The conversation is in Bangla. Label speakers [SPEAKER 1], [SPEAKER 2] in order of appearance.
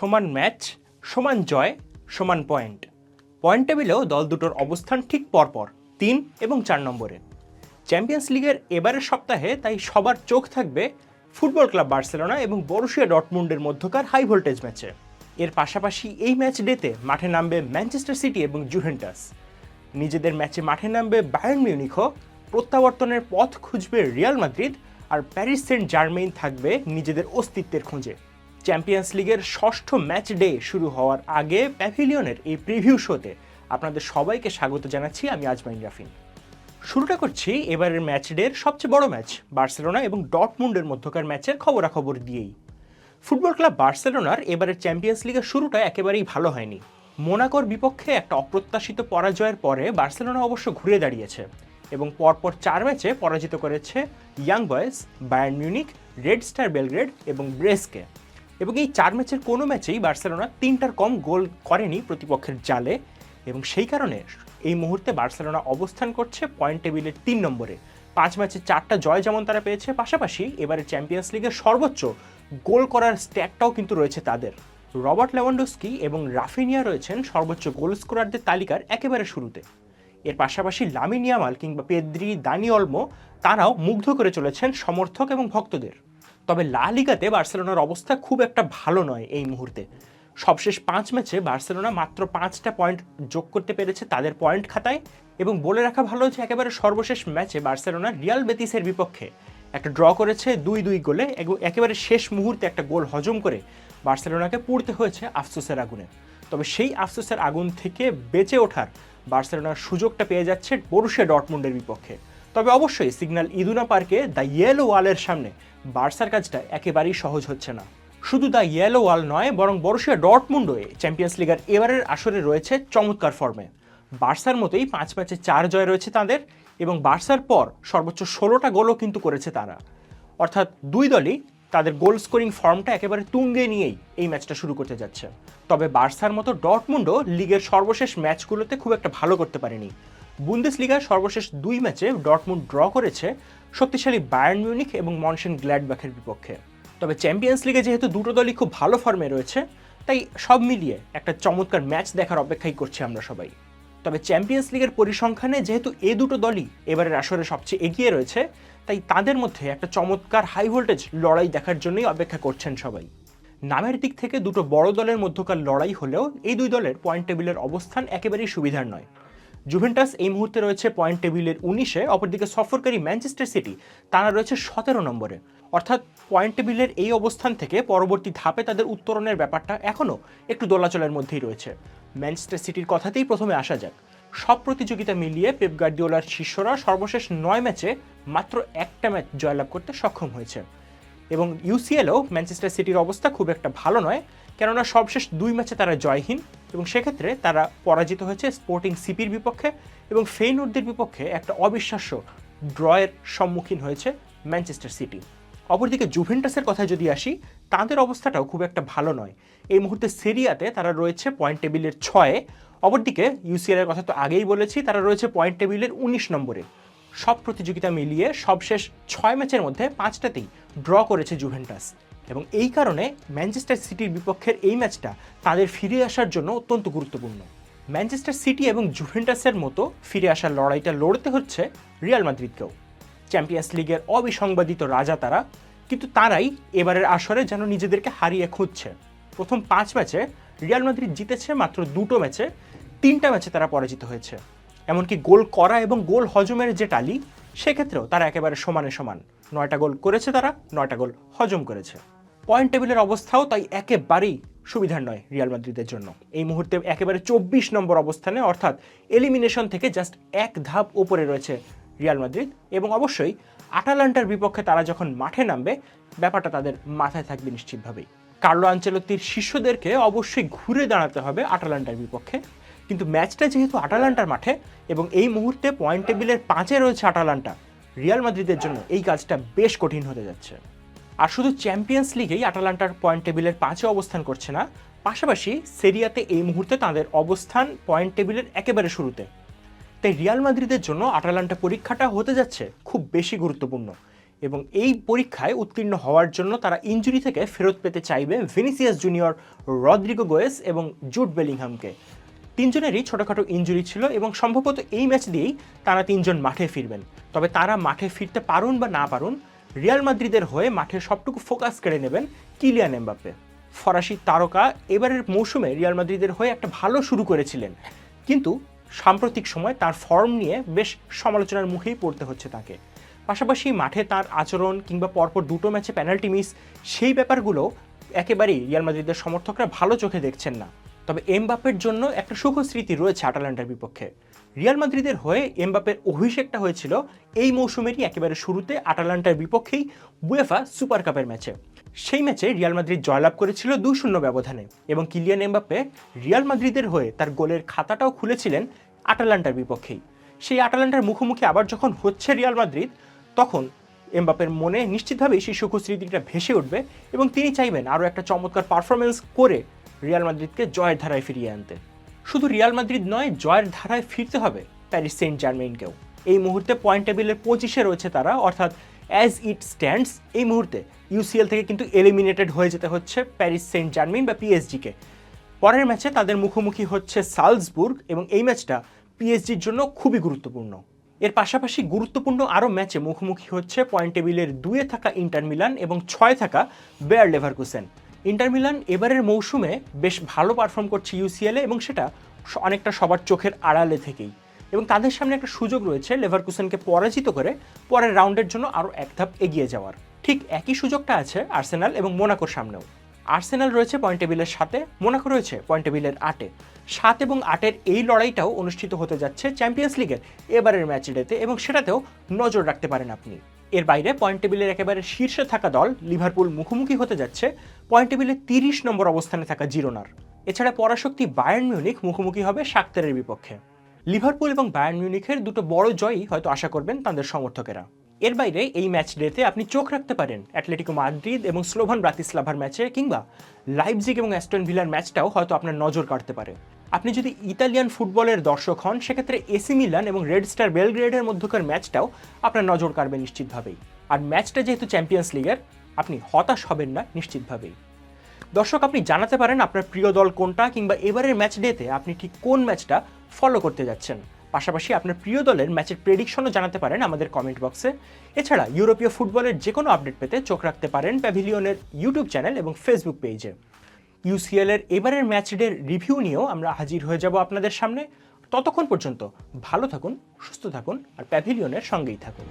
[SPEAKER 1] সমান ম্যাচ, সমান জয়, সমান পয়েন্ট। পয়েন্ট টেবিলেও দল দুটোর অবস্থান ঠিক পরপর, তিন এবং চার নম্বরে। চ্যাম্পিয়ন্স লিগের এবারের সপ্তাহে তাই সবার চোখ থাকবে ফুটবল ক্লাব বার্সেলোনা এবং বরুশিয়া ডটমুন্ডের মধ্যকার হাই ভোল্টেজ ম্যাচে। এর পাশাপাশি এই ম্যাচ ডেতে মাঠে নামবে ম্যানচেস্টার সিটি এবং জুভেন্টাস। নিজেদের ম্যাচে মাঠে নামবে বায়ার্ন মিউনিখও, প্রত্যাবর্তনের পথ খুঁজবে রিয়াল মাদ্রিদ আর প্যারিস সেন্ট জার্মেইন থাকবে নিজেদের অস্তিত্বের খোঁজে। চ্যাম্পিয়ন্স লিগের ষষ্ঠ ম্যাচ ডে শুরু হওয়ার আগে প্যাভিলিয়নের এই প্রিভিউ শোতে আপনাদের সবাইকে স্বাগত জানাচ্ছি আমি আজমাইন রাফিন। শুরুটা করছি এবারের ম্যাচ ডের সবচেয়ে বড় ম্যাচ বার্সেলোনা এবং ডটমুন্ডের মধ্যকার ম্যাচের খবরাখবর দিয়েই। ফুটবল ক্লাব বার্সেলোনার এবারের চ্যাম্পিয়ন্স লিগের শুরুটা একেবারেই ভালো হয়নি। মোনাকোর বিপক্ষে একটা অপ্রত্যাশিত পরাজয়ের পরে বার্সেলোনা অবশ্য ঘুরে দাঁড়িয়েছে এবং পরপর চার ম্যাচে পরাজিত করেছে Young Boys Bayern Munich Red Star Belgrade এবং ব্রেসকে এবং এই চার ম্যাচের কোনো ম্যাচেই বার্সেলোনা তিনটার কম গোল করেনি প্রতিপক্ষের জালে। এবং সেই কারণে এই মুহূর্তে বার্সেলোনা অবস্থান করছে পয়েন্ট টেবিলের তিন নম্বরে। পাঁচ ম্যাচে চারটা জয় যেমন তারা পেয়েছে, পাশাপাশি এবারে চ্যাম্পিয়ন্স লিগের সর্বোচ্চ গোল করার স্ট্যাটটাও কিন্তু রয়েছে তাদের। রবার্ট লেভানডোস্কি এবং রাফিনিয়া রয়েছেন সর্বোচ্চ গোল স্কোরারদের তালিকার একেবারে শুরুতে। এর পাশাপাশি লামিনিয়ামাল কিংবা পেদ্রি দানি অলমো তারাও মুগ্ধ করে চলেছেন সমর্থক এবং ভক্তদের। তবে লা লিগাতে বার্সেলোনার অবস্থা খুব একটা ভালো নয় এই মুহূর্তে। সবশেষ পাঁচ ম্যাচে বার্সেলোনা মাত্র পাঁচটা পয়েন্ট যোগ করতে পেরেছে তাদের পয়েন্ট খাতায় এবং বলে রাখা ভালো যে একেবারে সর্বশেষ ম্যাচে বার্সেলোনা রিয়াল বেতিসের বিপক্ষে একটা ড্র করেছে দুই দুই গোলে একেবারে শেষ মুহূর্তে একটা গোল হজম করে বার্সেলোনাকে পুড়তে হয়েছে আফসোসের আগুনে। তবে সেই আফসোসের আগুন থেকে বেঁচে ওঠার বার্সেলোনার সুযোগটা পেয়ে যাচ্ছে বরুশিয়া ডটমুন্ডের বিপক্ষে। তবে অবশ্যই সিগন্যাল ইদুনা পার্কে দ্য ইয়েলো ওয়ালের সামনে বার্সার কাজটা একেবারেই সহজ হচ্ছে না। শুধু দ্য ইয়েলো ওয়াল নয়, বরং বরুশিয়া ডটমুন্ডো চ্যাম্পিয়ন্স লিগার এবারের আসরে রয়েছে চমৎকার ফর্মে। বার্সার মতোই পাঁচ ম্যাচে চার জয় রয়েছে তাদের এবং বার্সার পর সর্বোচ্চ ষোলোটা গোলও কিন্তু করেছে তারা। অর্থাৎ দুই দলই তাদের গোল স্কোরিং ফর্মটা একেবারে তুঙ্গে নিয়েই এই ম্যাচটা শুরু করতে যাচ্ছে। তবে বার্সার মতো ডটমুন্ডও লিগের সর্বশেষ ম্যাচগুলোতে খুব একটা ভালো করতে পারেনি। বুন্দেস লিগার সর্বশেষ দুই ম্যাচে ডটমুন্ড ড্র করেছে শক্তিশালী বায়ার্ন মিউনিক এবং মনসেন গ্ল্যাডবাখের বিপক্ষে। তবে চ্যাম্পিয়ন্স লিগে যেহেতু দুটো দলই খুব ভালো ফর্মে রয়েছে, তাই সব মিলিয়ে একটা চমৎকার ম্যাচ দেখার অপেক্ষাই করছি আমরা সবাই। তবে চ্যাম্পিয়ন্স লিগের পরিসংখ্যানে যেহেতু এ দুটো দলই এবারের আসরে সবচেয়ে এগিয়ে রয়েছে, তাই তাদের মধ্যে একটা চমৎকার হাই ভোল্টেজ লড়াই দেখার জন্যই অপেক্ষা করছেন সবাই। নামের দিক থেকে দুটো বড় দলের মধ্যকার লড়াই হলেও এই দুই দলের পয়েন্ট টেবিলের অবস্থান একেবারেই সুবিধার নয়। জুভেন্টাস এই মুহূর্তে রয়েছে পয়েন্ট টেবিলের উনিশে, অপরদিকে সফরকারী ম্যানচেস্টার সিটি, তারা রয়েছে সতেরো নম্বরে। অর্থাৎ পয়েন্ট টেবিলের এই অবস্থান থেকে পরবর্তী ধাপে তাদের উত্তরণের ব্যাপারটা এখনও একটু দোলাচলের মধ্যেই রয়েছে। ম্যানচেস্টার সিটির কথাতেই প্রথমে আসা যাক। সব প্রতিযোগিতা মিলিয়ে পেপ গার্দিওলার শিষ্যরা সর্বশেষ নয় ম্যাচে মাত্র একটা ম্যাচ জয়লাভ করতে সক্ষম হয়েছে। এবং ইউসিএলও ম্যানচেস্টার সিটির অবস্থা খুব একটা ভালো নয় কেননা সবশেষ দুই ম্যাচে তারা জয়হীন এবং সেক্ষেত্রে তারা পরাজিত হয়েছে স্পোর্টিং সিপির বিপক্ষে এবং ফেইনুর্দের বিপক্ষে একটা অবিশ্বাস্য ড্রয়ের সম্মুখীন হয়েছে ম্যানচেস্টার সিটি অপরদিকে জুভেন্টাসের কথায় যদি আসি, তাদের অবস্থাটাও খুব একটা ভালো নয়। এই মুহূর্তে সিরিয়াতে তারা রয়েছে পয়েন্ট টেবিলের ছয়ে। অপরদিকে ইউসিএলের কথা তো আগেই বলেছি, তারা রয়েছে পয়েন্ট টেবিলের উনিশ নম্বরে। সব প্রতিযোগিতা মিলিয়ে সবশেষ ছয় ম্যাচের মধ্যে পাঁচটাতেই ড্র করেছে জুভেন্টাস। এবং এই কারণে ম্যানচেস্টার সিটির বিপক্ষের এই ম্যাচটা তাদের ফিরে আসার জন্য অত্যন্ত গুরুত্বপূর্ণ। ম্যানচেস্টার সিটি এবং জুভেন্টাসের মতো ফিরে আসার লড়াইটা লড়তে হচ্ছে রিয়াল মাদ্রিদকেও চ্যাম্পিয়ন্স লিগের অবিসংবাদিত রাজা তারা, কিন্তু তারাই এবারের আসরে যেন নিজেদেরকে হারিয়ে খুঁজছে। প্রথম পাঁচ ম্যাচে রিয়াল মাদ্রিদ জিতেছে মাত্র দুটো ম্যাচে, তিনটা ম্যাচে তারা পরাজিত হয়েছে। এমনকি গোল করা এবং গোল হজমের যে টালি, সেক্ষেত্রেও তারা একেবারে সমানে সমান। নয়টা গোল করেছে তারা, নয়টা গোল হজম করেছে। পয়েন্ট টেবিলের অবস্থাও তাই একেবারেই সুবিধার নয় রিয়াল মাদ্রিদের জন্য। এই মুহূর্তে একেবারে চব্বিশ নম্বর অবস্থানে, অর্থাৎ এলিমিনেশন থেকে জাস্ট এক ধাপ ওপরে রয়েছে রিয়াল মাদ্রিদ এবং অবশ্যই আটালান্টার বিপক্ষে তারা যখন মাঠে নামবে, ব্যাপারটা তাদের মাথায় থাকবে নিশ্চিতভাবেই। কার্লো আঞ্চলতির শিষ্যদেরকে অবশ্যই ঘুরে দাঁড়াতে হবে আটালান্টার বিপক্ষে। কিন্তু ম্যাচটা যেহেতু আটালান্টার মাঠে এবং এই মুহূর্তে পয়েন্ট টেবিলের পাঁচে রয়েছে আটালান্টা, রিয়াল মাদ্রিদের জন্য এই কাজটা বেশ কঠিন হতে যাচ্ছে। আর শুধু চ্যাম্পিয়ন্স লিগেই আটালান্টার পয়েন্ট টেবিলের পাঁচে অবস্থান করছে না, পাশাপাশি সেরিয়াতে এই মুহূর্তে তাদের অবস্থান পয়েন্ট টেবিলের একেবারে শুরুতে। তাই রিয়াল মাদ্রিদের জন্য আটালান্টা পরীক্ষাটা হতে যাচ্ছে খুব বেশি গুরুত্বপূর্ণ এবং এই পরীক্ষায় উত্তীর্ণ হওয়ার জন্য তারা ইঞ্জুরি থেকে ফেরত পেতে চাইবে ভিনিসিয়াস জুনিয়র রদ্রিগো গোয়েস এবং জুট বেলিংহামকে তিনজনেরই ছোটোখাটো ইঞ্জুরি ছিল এবং সম্ভবত এই ম্যাচ দিয়েই তারা তিনজন মাঠে ফিরবেন। তবে তারা মাঠে ফিরতে পারুন বা না পারুন রিয়াল মাদ্রিদের হয়ে মাঠে সবটুকু ফোকাস কেড়ে নেবেন কিলিয়ান এমবাপ্পে। ফরাসি তারকা এবারের মৌসুমে রিয়াল মাদ্রিদের হয়ে একটা ভালো শুরু করেছিলেন। কিন্তু সাম্প্রতিক সময় তার ফর্ম নিয়ে বেশ সমালোচনার মুখেই পড়তে হচ্ছে তাকে। পাশাপাশি মাঠে তার আচরণ কিংবা পরপর দুটো ম্যাচে পেনাল্টি মিস, সেই ব্যাপারগুলো একেবারেই রিয়াল মাদ্রিদের সমর্থকরা ভালো চোখে দেখছেন না। তবে এমবাপের জন্য একটা সুখ স্মৃতি রয়েছে আটালান্টার বিপক্ষে। রিয়াল মাদ্রিদের হয়ে এমবাপের অভিষেকটা হয়েছিল এই মৌসুমেরই একেবারে শুরুতে আটালান্টার বিপক্ষেই বুয়েফা সুপার কাপের ম্যাচে। সেই ম্যাচে রিয়াল মাদ্রিদ জয়লাভ করেছিল দুই শূন্য ব্যবধানে এবং কিলিয়ান এমবাপ্পে রিয়াল মাদ্রিদের হয়ে তার গোলের খাতাটাও খুলেছিলেন আটালান্টার বিপক্ষেই। সেই আটালান্টার মুখোমুখি আবার যখন হচ্ছে রিয়াল মাদ্রিদ, তখন এমবাপের মনে নিশ্চিতভাবেই সেই সুখ স্মৃতিটা ভেসে উঠবে এবং তিনি চাইবেন আরও একটা চমৎকার পারফরমেন্স করে রিয়াল মাদ্রিদকে জয়ের ধারায় ফিরিয়ে আনতে। শুধু রিয়াল মাদ্রিদ নয়, জয়ের ধারায় ফিরতে হবে প্যারিস সেন্ট জার্মেইনকেও এই মুহূর্তে পয়েন্ট টেবিলের পঁচিশে রয়েছে তারা, অর্থাৎ অ্যাজ ইট স্ট্যান্ডস এই মুহূর্তে ইউসিএল থেকে কিন্তু এলিমিনেটেড হয়ে যেতে হচ্ছে প্যারিস সেন্ট জার্মেইন বা পিএসজিকে পরের ম্যাচে তাদের মুখোমুখি হচ্ছে সালসবুর্গ এবং এই ম্যাচটা পিএসজির জন্য খুবই গুরুত্বপূর্ণ। এর পাশাপাশি গুরুত্বপূর্ণ আরও ম্যাচে মুখোমুখি হচ্ছে পয়েন্ট টেবিলের দুয়ে থাকা ইন্টার মিলান এবং ছয় থাকা বেয়ার লেভারকুসেন। ইন্টার মিলান এবারের মৌসুমে বেশ ভালো পারফর্ম করছে ইউসিএলে এবং সেটা অনেকটা সবার চোখের আড়ালে থেকেই। এবং তাদের সামনে একটা সুযোগ রয়েছে লেভারকুসেনকে পরাজিত করে পরের রাউন্ডের জন্য আরও এক ধাপ এগিয়ে যাওয়ার। ঠিক একই সুযোগটা আছে আর্সেনাল এবং মোনাকোর সামনেও। আর্সেনাল রয়েছে পয়েন্ট টেবিলের সাথে, মোনাকো রয়েছে পয়েন্ট টেবিলের আটে। সাত এবং আটের এই লড়াইটাও অনুষ্ঠিত হতে যাচ্ছে চ্যাম্পিয়ন্স লিগের এবারের ম্যাচ ডেতে এবং সেটাতেও নজর রাখতে পারেন আপনি। এর বাইরে পয়েন্ট টেবিলের একেবারে শীর্ষে থাকা দল লিভারপুল মুখোমুখি হতে যাচ্ছে। পয়েন্ট টেবিলের তিরিশ নম্বর অবস্থানে থাকা জিরোনার এছাড়া পরাশক্তি বায়ার্ন মিউনিক মুখোমুখি হবে শাক্তারের বিপক্ষে। লিভারপুল এবং বায়ার্ন মিউনিখের দুটো বড় জয়ই হয়তো আশা করবেন তাদের সমর্থকেরা। এর বাইরে এই ম্যাচ ডেতে আপনি চোখ রাখতে পারেন অ্যাটলেটিকো মাদ্রিদ এবং স্লোভান ব্রাতিস্লাভার ম্যাচে কিংবা লাইপজিগ এবং অ্যাস্টন ভিলার ম্যাচটাও হয়তো আপনার নজর কাটতে পারে। আপনি যদি ইতালিয়ান ফুটবলের দর্শক হন, সেক্ষেত্রে এসি মিলান এবং রেড স্টার বেলগ্রেডের মধ্যকার ম্যাচটাও আপনার নজর কাড়বে নিশ্চিতভাবেই। আর ম্যাচটা যেহেতু চ্যাম্পিয়ন্স লিগের, আপনি হতাশ হবেন না নিশ্চিতভাবেই। দর্শক, আপনি জানাতে পারেন আপনার প্রিয় দল কোনটা কিংবা এবারের ম্যাচ ডেতে আপনি ঠিক কোন ম্যাচটা ফলো করতে যাচ্ছেন। পাশাপাশি আপনার প্রিয় দলের ম্যাচের প্রেডিকশনও জানাতে পারেন আমাদের কমেন্ট বক্সে এছাড়া ইউরোপীয় ফুটবলের যে কোনো আপডেট পেতে চোখ রাখতে পারেন প্যাভিলিয়নের ইউটিউব চ্যানেল এবং ফেসবুক পেজে ইউসিএল এর এবারের ম্যাচ ডের রিভিউ নিয়েও আমরা হাজির হয়ে যাব আপনাদের সামনে। ততক্ষণ পর্যন্ত ভালো থাকুন, সুস্থ থাকুন আর প্যাভিলিয়নের সঙ্গেই থাকুন।